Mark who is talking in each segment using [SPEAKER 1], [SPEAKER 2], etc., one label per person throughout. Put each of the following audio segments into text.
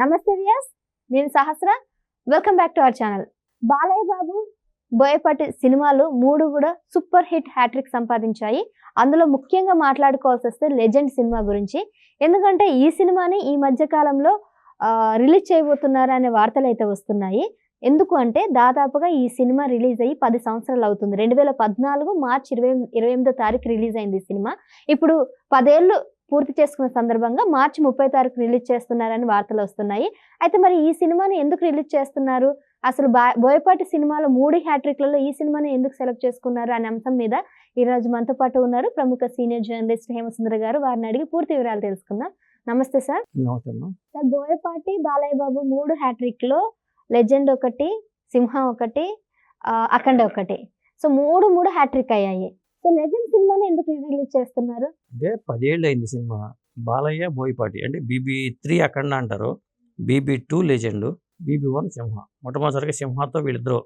[SPEAKER 1] నమస్తే వియాస్ నేను Sahasra. Welcome back to our channel Balayya Babu Boyapati సినిమాలు మూడు కూడా సూపర్ హిట్ హ్యాట్రిక్ సంపాదించాయి. అందులో ముఖ్యంగా మాట్లాడుకోవాల్సి వస్తే లెజెండ్ సినిమా గురించి. ఎందుకంటే ఈ సినిమాని ఈ మధ్య కాలంలో రిలీజ్ చేయబోతున్నారు అనే వార్తలు అయితే వస్తున్నాయి. ఎందుకు అంటే దాదాపుగా ఈ సినిమా రిలీజ్ అయ్యి పది సంవత్సరాలు అవుతుంది. రెండు వేల పద్నాలుగు మార్చి ఇరవై ఇరవై ఎనిమిదో తారీఖు రిలీజ్ అయింది ఈ సినిమా. ఇప్పుడు పదేళ్ళు పూర్తి చేసుకున్న సందర్భంగా మార్చి ముప్పై తారీఖు రిలీజ్ చేస్తున్నారని వార్తలు వస్తున్నాయి. అయితే మరి ఈ సినిమాని ఎందుకు రిలీజ్ చేస్తున్నారు? అసలు బా బోయపాటి సినిమాలో మూడు హ్యాట్రిక్లలో ఈ సినిమాని ఎందుకు సెలెక్ట్ చేసుకున్నారు అనే అంశం మీద ఈ రోజు మనతో పాటు ఉన్నారు ప్రముఖ సీనియర్ జర్నలిస్ట్ హేమసుందర గారు. వారిని అడిగి పూర్తి వివరాలు తెలుసుకుందాం. నమస్తే సార్. సార్ బోయపాటి బాలయ్య బాబు మూడు హ్యాట్రిక్లో లెజెండ్ ఒకటి సింహం ఒకటి అఖండ ఒకటి. సో మూడు మూడు హ్యాట్రిక్ అయ్యాయి. సో లెజెండ్ సినిమాని ఎందుకు రిలీజ్ చేస్తున్నారు?
[SPEAKER 2] అంటే పదేళ్ళు అయింది సినిమా. బాలయ్య బోయపాటి అంటే బీబీ త్రీ అఖండ అంటారు. BB two Legend BB one Simha. మొట్టమొదటిసారిగా సింహతో వీళ్ళిద్దరు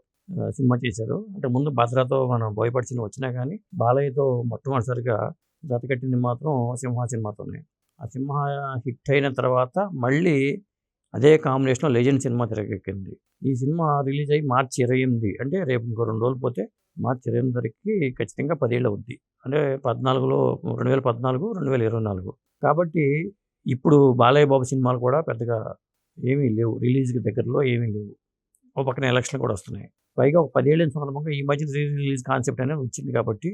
[SPEAKER 2] సినిమా చేశారు. అంటే ముందు భద్రతో మనం బోయపాటి సినిమా వచ్చినా కానీ బాలయ్యతో మొట్టమొదటిసారిగా జతకట్టింది మాత్రం సింహ సినిమాతోనే. ఆ సింహ హిట్ అయిన తర్వాత మళ్ళీ అదే కాంబినేషన్లో లెజెండ్ సినిమా తెరకెక్కింది. ఈ సినిమా రిలీజ్ అయ్యి మార్చి ఇరవై ఎనిమిది అంటే రేపు ఇంకో రెండు రోజులు పోతే మార్చి ఇరవై ఎనిమిది ఖచ్చితంగా పదేళ్ళు అవుద్ది. అంటే పద్నాలుగులో రెండు వేల పద్నాలుగు రెండు వేల ఇరవై నాలుగు కాబట్టి ఇప్పుడు బాలయ్య బాబు సినిమాలు కూడా పెద్దగా ఏమీ లేవు. రిలీజ్కి దగ్గరలో ఏమీ లేవు. ఒక పక్కన ఎలక్షన్లు కూడా వస్తున్నాయి. పైగా ఒక పదేళ్ళ సందర్భంగా ఈ మధ్య రీ రిలీజ్ కాన్సెప్ట్ అనేది వచ్చింది కాబట్టి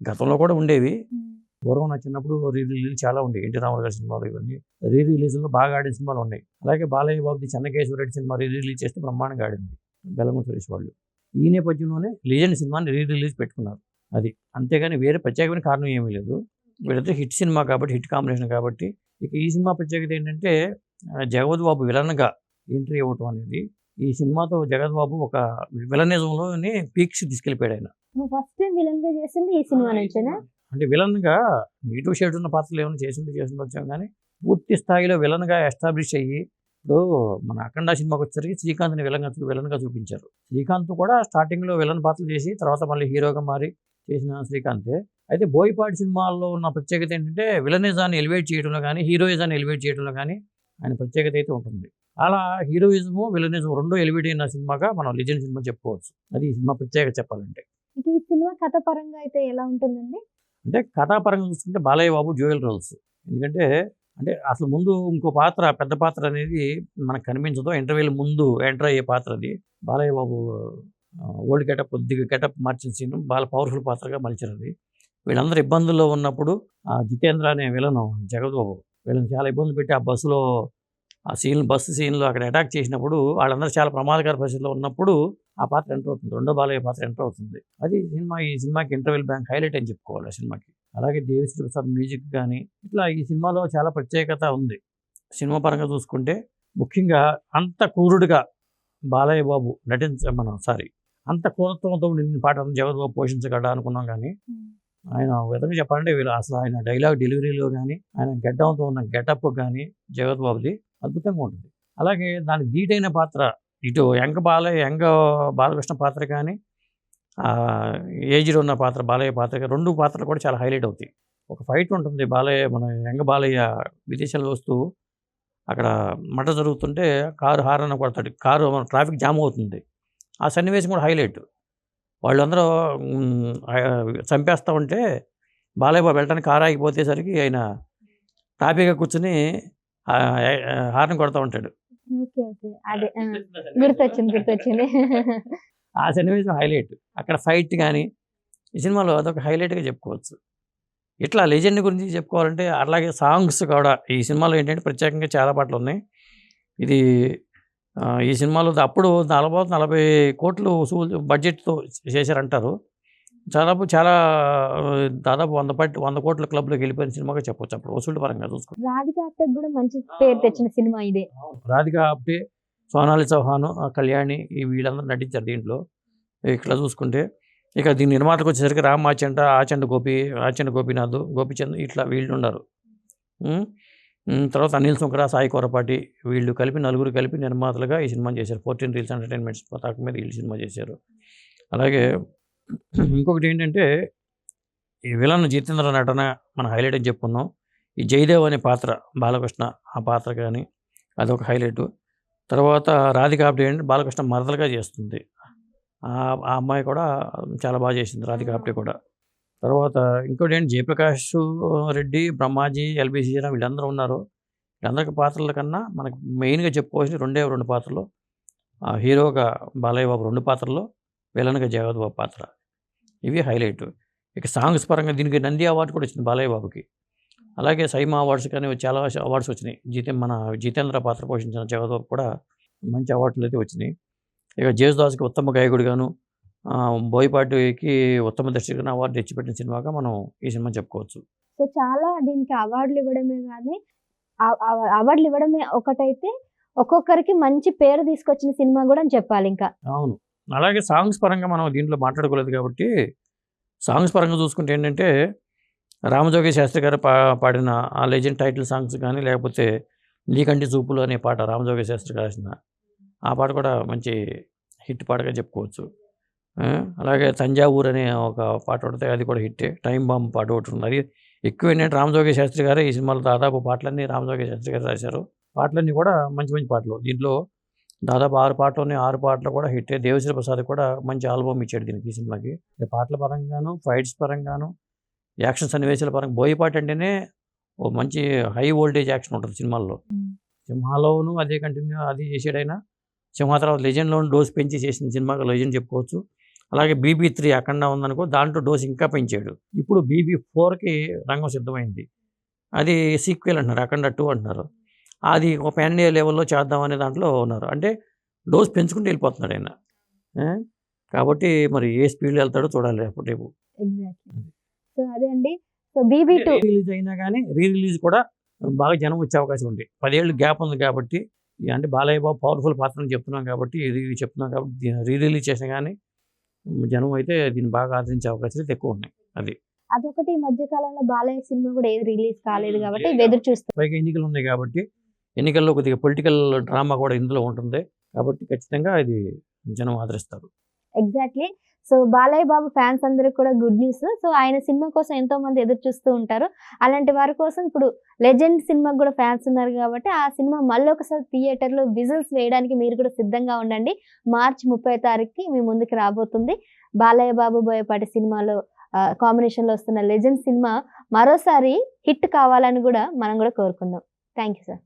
[SPEAKER 2] గతంలో కూడా ఉండేవి. పూర్వం నా చిన్నప్పుడు రీ రిలీజ్ చాలా ఉండేవి. ఎన్టీ రామారావు గారి సినిమాలు ఇవన్నీ రీ రిలీజ్లో బాగా ఆడిన సినిమాలు ఉన్నాయి. అలాగే బాలయ్య బాబుది చెన్నకేశ్వరరెడ్డి సినిమా రీ రిలీజ్ చేస్తే బ్రహ్మాండంగా ఆడింది బెల్లంకొండ సురేష్ వాళ్ళు. ఈ నేపథ్యంలోనే లెజెండ్ సినిమాని రీ రిలీజ్ పెట్టుకున్నారు. అది. అంతేగాని వేరే ప్రత్యేకమైన కారణం ఏమీ లేదు. వీళ్ళిద్దరు హిట్ సినిమా కాబట్టి హిట్ కాంబినేషన్ కాబట్టి ఇక ఈ సినిమా ప్రత్యేకత ఏంటంటే జగపతి బాబు విలన్గా ఎంట్రీ ఇవ్వటం అనేది. ఈ సినిమాతో జగత్ బాబు ఒక విలనిజంలోనే పీక్స్ తీసుకెళ్ళిపోయాడు ఆయన.
[SPEAKER 1] ఫస్ట్ విలన్గా చేసింది ఈ సినిమా నుంచేనా?
[SPEAKER 2] అంటే విలన్గా నెగిటివ్ షేడ్ ఉన్న పాత్రలు ఏమైనా చేసింది చేసి వచ్చాం కానీ పూర్తి స్థాయిలో విలన్గా ఎస్టాబ్లిష్ అయ్యి ఇప్పుడు మన అఖండ సినిమాకి వచ్చేసరికి శ్రీకాంత్ని విలన్గా విలన్గా చూపించారు. శ్రీకాంత్ కూడా స్టార్టింగ్లో విలన్ పాత్రలు చేసి తర్వాత మళ్ళీ హీరోగా మారి చేసిన శ్రీకాంతే. అయితే బోయపాటి సినిమాల్లో ఉన్న ప్రత్యేకత ఏంటంటే విలనిజాన్ని ఎలివేట్ చేయడంలో కానీ హీరోయిజాన్ని ఎలివేట్ చేయడంలో కానీ ఆయన ప్రత్యేకత అయితే ఉంటుంది. అలా హీరోయిజము విలనిజం రెండో ఎలివేట్ అయిన సినిమాగా మనం లెజెండ్ సినిమా చెప్పుకోవచ్చు. అది ఈ సినిమా ప్రత్యేకత చెప్పాలంటే.
[SPEAKER 1] ఈ సినిమా కథ పరంగా అయితే ఎలా ఉంటుందండి?
[SPEAKER 2] అంటే కథాపరంగా చూసుకుంటే బాలయ్య బాబు జ్యువెల్ రోల్స్. ఎందుకంటే అంటే అసలు ముందు ఇంకో పాత్ర పెద్ద పాత్ర అనేది మనకు కనిపించదు. ఇంటర్వ్యూల ముందు ఎంటర్ అయ్యే పాత్ర అది. బాలయ్య బాబు ఓల్డ్ గెటప్ కొద్దిగా గెటప్ మార్చిన సీన్ బాగా పవర్ఫుల్ పాత్రగా మలిచారు అది వీళ్ళందరూ ఇబ్బందుల్లో ఉన్నప్పుడు ఆ జితేంద్ర అనే విలను జగద్బాబు వీళ్ళని చాలా ఇబ్బందులు పెట్టి ఆ బస్సులో ఆ సీన్ బస్సు సీన్లో అక్కడ అటాక్ చేసినప్పుడు వాళ్ళందరూ చాలా ప్రమాదకర పరిస్థితిలో ఉన్నప్పుడు ఆ పాత్ర ఎంటర్ అవుతుంది. రెండో బాలయ్య పాత్ర ఎంటర్ అవుతుంది. అది సినిమా ఈ సినిమాకి ఇంటర్వెల్ బ్యాంక్ హైలైట్ అని చెప్పుకోవాలి ఆ సినిమాకి. అలాగే దేవిశ్రీ ప్రసాద్ మ్యూజిక్ కానీ ఇట్లా ఈ సినిమాలో చాలా ప్రత్యేకత ఉంది. సినిమా పరంగా చూసుకుంటే ముఖ్యంగా అంత కూరుడుగా బాలయ్య బాబు నటించ మనం సారీ అంత క్రూరత్వంతో నిన్న పాట జగద్బాబు పోషించగలడా అనుకున్నాం కానీ ఆయన విధంగా చెప్పాలంటే వీళ్ళు అసలు ఆయన డైలాగ్ డెలివరీలో కానీ ఆయన గడ్డంతో ఉన్న గెటప్ కానీ జగద్బాబుది అద్భుతంగా ఉంటుంది. అలాగే దానికి ధీటైన పాత్ర ఇటు యంగ బాలయ్య యంగ బాలకృష్ణ పాత్ర కానీ ఏజ్లో ఉన్న పాత్ర బాలయ్య పాత్ర రెండు పాత్రలు కూడా చాలా హైలైట్ అవుతాయి. ఒక ఫైట్ ఉంటుంది బాలయ్య మన యంగ బాలయ్య విదేశాల్లో వస్తూ అక్కడ మట జరుగుతుంటే కారు హారన కొడతాడు కారు ట్రాఫిక్ జామ్ అవుతుంది. ఆ సన్నివేశం కూడా హైలైట్. వాళ్ళందరూ చంపేస్తూ ఉంటే బాలయ్య బాబు వెళ్ళడానికి కారు ఆగిపోతేసరికి ఆయన టాపీగా కూర్చుని హారన్ కొడతా ఉంటాడు.
[SPEAKER 1] Okay okay. అదే ఆ, గుర్తొచ్చింది గుర్తొచ్చింది
[SPEAKER 2] ఆ సన్నివేశం హైలైట్. అక్కడ ఫైట్ కానీ ఈ సినిమాలో అదొక హైలైట్గా చెప్పుకోవచ్చు. ఇట్లా లెజెండ్ గురించి చెప్పుకోవాలంటే అలాగే సాంగ్స్ కూడా. ఈ సినిమాలో ఏంటంటే ప్రత్యేకంగా చాలా పాటలు ఉన్నాయి. ఇది ఈ సినిమాలో అప్పుడు నలభై నలభై కోట్లు వసూలు బడ్జెట్తో చేశారంటారు. దాదాపు చాలా దాదాపు వంద పట్టి వంద కోట్ల క్లబ్లోకి వెళ్ళిపోయిన సినిమాగా చెప్పొచ్చు అప్పుడు వసూలు పరంగా చూసుకుంటే.
[SPEAKER 1] రాధిక అత్తకు కూడా మంచి పేరు తెచ్చిన సినిమా ఇదే.
[SPEAKER 2] రాధిక ఆప్టే సోనాలి చౌహాన్ కళ్యాణి వీళ్ళందరూ నటించారు దీంట్లో. ఇట్లా చూసుకుంటే ఇక దీని నిర్మాతకు వచ్చేసరికి రామ్ ఆచంట ఆచండ గోపి ఆచండ గోపీనాథ్ గోపిచంద్ ఇట్లా వీళ్ళు ఉన్నారు. తర్వాత అనిల్ సుంకర సాయి కొరపాటి వీళ్ళు కలిపి నలుగురు కలిపి నిర్మాతలుగా ఈ సినిమా చేశారు. ఫోర్టీన్ రీల్స్ ఎంటర్టైన్మెంట్స్ పతాక మీద వీళ్ళు సినిమా చేశారు. అలాగే ఇంకొకటి ఏంటంటే ఈ విలన్ జితేంద్ర నటన మనం హైలైట్ అని చెప్పుకున్నాం. ఈ జయదేవ్ అనే పాత్ర బాలకృష్ణ ఆ పాత్ర కానీ అదొక హైలైట్. తర్వాత రాధిక ఆప్టే అంటే బాలకృష్ణ మరదలుగా చేస్తుంది. ఆ ఆ అమ్మాయి కూడా చాలా బాగా చేసింది రాధిక ఆప్టే కూడా. తర్వాత ఇంకోటి ఏంటి? జయప్రకాష్ రెడ్డి బ్రహ్మాజీ ఎల్బి శ్రీరామ్ వీళ్ళందరూ ఉన్నారు. వీళ్ళందరికి పాత్రల కన్నా మనకు మెయిన్గా చెప్పుకోవాల్సిన రెండే రెండు పాత్రలు. ఆ హీరోగా బాలయ్య బాబు రెండు పాత్రలు విలన్గా జగవద్ బాబు పాత్ర. ఇవి హైలైట్. ఇక సాంగ్స్ పరంగా దీనికి నంది అవార్డు కూడా వచ్చింది బాలయ్య బాబుకి అలాగే సైమా అవార్డ్స్ కానీ చాలా అవార్డ్స్ వచ్చినాయి. జీతే మన జితేంద్ర పాత్ర పోషించిన జగత్ బాబు కూడా మంచి అవార్డులు అయితే వచ్చినాయి. ఇక జేసుదాస్కి ఉత్తమ గాయకుడిగాను బోయపాటికి ఉత్తమ దర్శకుడిగా అవార్డు తెచ్చిపెట్టిన సినిమాగా మనం ఈ సినిమా చెప్పుకోవచ్చు.
[SPEAKER 1] సో చాలా దీనికి అవార్డులు ఇవ్వడమే కానీ అవార్డులు ఇవ్వడమే ఒకటైతే ఒక్కొక్కరికి మంచి పేరు తీసుకొచ్చిన సినిమా కూడా అని చెప్పాలి ఇంకా.
[SPEAKER 2] అవును. అలాగే సాంగ్స్ పరంగా మనం దీంట్లో మాట్లాడుకోలేదు కాబట్టి సాంగ్స్ పరంగా చూసుకుంటే ఏంటంటే రామజోగి శాస్త్రి గారు పా పాడిన ఆ లెజెండ్ టైటిల్ సాంగ్స్ కానీ లేకపోతే నీకంటి చూపులు అనే పాట రామజోగి శాస్త్రి గారు రాసిన ఆ పాట కూడా మంచి హిట్ పాటగా చెప్పుకోవచ్చు. అలాగే తంజావూర్ అనే ఒక పాట ఉంటుంది అది కూడా హిట్టే. టైం బాంబ్ పాట ఒకటి ఉంది అది ఎక్కువ ఏంటంటే రామజోగి శాస్త్రి గారే ఈ సినిమాలో దాదాపు పాటలన్నీ రామజోగి శాస్త్రి గారు రాశారు. పాటలన్నీ కూడా మంచి మంచి పాటలు. దీంట్లో దాదాపు ఆరు పాటలు ఉన్నాయి ఆరు పాటలు కూడా హిట్ దేవశ్రీ ప్రసాద్ కూడా మంచి ఆల్బమ్ ఇచ్చాడు దీనికి ఈ సినిమాకి. పాటల పరంగాను ఫైట్స్ పరంగాను యాక్షన్ సన్నివేశాల పరంగా బోయపాటి అంటేనే ఓ మంచి హై వోల్టేజ్ యాక్షన్ ఉంటుంది సినిమాల్లో. సింహాలోను అదే కంటిన్యూ అది చేసాడైనా సింహ తర్వాత లెజెండ్లోను డోస్ పెంచి చేసిన సినిమాకి లెజెండ్ చెప్పుకోవచ్చు. అలాగే బీబీ త్రీ అఖండ ఉందనుకో దాంట్లో డోస్ ఇంకా పెంచాడు. ఇప్పుడు బీబీ ఫోర్కి రంగం సిద్ధమైంది. అది సీక్వెల్ అంటున్నారు అఖండ టూ అంటున్నారు. అది ఒక పెన్ ఇండియా లెవెల్లో చేద్దాం అనే దాంట్లో ఉన్నారు. అంటే డోస్ పెంచుకుంటూ వెళ్ళిపోతున్నాడు ఆయన? కాబట్టి మరి ఏ స్పీడ్లో వెళ్తాడో చూడాలి రేపు రేపు.
[SPEAKER 1] సో అదే అండి. సో బీబీ టూ
[SPEAKER 2] రిలీజ్ అయినా కానీ రీ రిలీజ్ కూడా బాగా జనం వచ్చే అవకాశం ఉంది. పదేళ్ళు గ్యాప్ ఉంది కాబట్టి అంటే బాలయ్య బాబు పవర్ఫుల్ పాత్ర చెప్తున్నాం కాబట్టి ఇది చెప్తున్నాం కాబట్టి రీ రిలీజ్ చేసినా కానీ జనం అయితే దీన్ని బాగా ఆదరించే అవకాశాలు ఎక్కువ ఉన్నాయి. అది.
[SPEAKER 1] అదొకటి ఈ మధ్య కాలంలో బాలయ్య సినిమా కూడా ఏది రిలీజ్ కాలేదు కాబట్టి ఎదురు చూస్తాం
[SPEAKER 2] పైగా ఎన్నికలు ఉన్నాయి కాబట్టి ఎన్నికల్లో కొద్దిగా పొలిటికల్ డ్రామా కూడా ఇందులో ఉంటుంది. కాబట్టి ఖచ్చితంగా ఇది జనం ఆదరిస్తారు.
[SPEAKER 1] Exactly so Balayya Babu fans అందరికి కూడా గుడ్ న్యూస్. సో ఆయన సినిమా కోసం ఎంతో మంది ఎదురు చూస్తూ ఉంటారు. అలాంటి వారి కోసం ఇప్పుడు లెజెండ్ సినిమాకి కూడా ఫ్యాన్స్ ఉన్నారు కాబట్టి ఆ సినిమా మళ్ళీ ఒకసారి థియేటర్లో విజిల్స్ వేయడానికి మీరు కూడా సిద్ధంగా ఉండండి. మార్చి ముప్పై తారీఖుకి మీ ముందుకు రాబోతుంది. బాలయ్య బాబు బోయపాటి సినిమాలో కాంబినేషన్లో వస్తున్న లెజెండ్ సినిమా మరోసారి హిట్ కావాలని కూడా మనం కూడా కోరుకుందాం. Thank you sir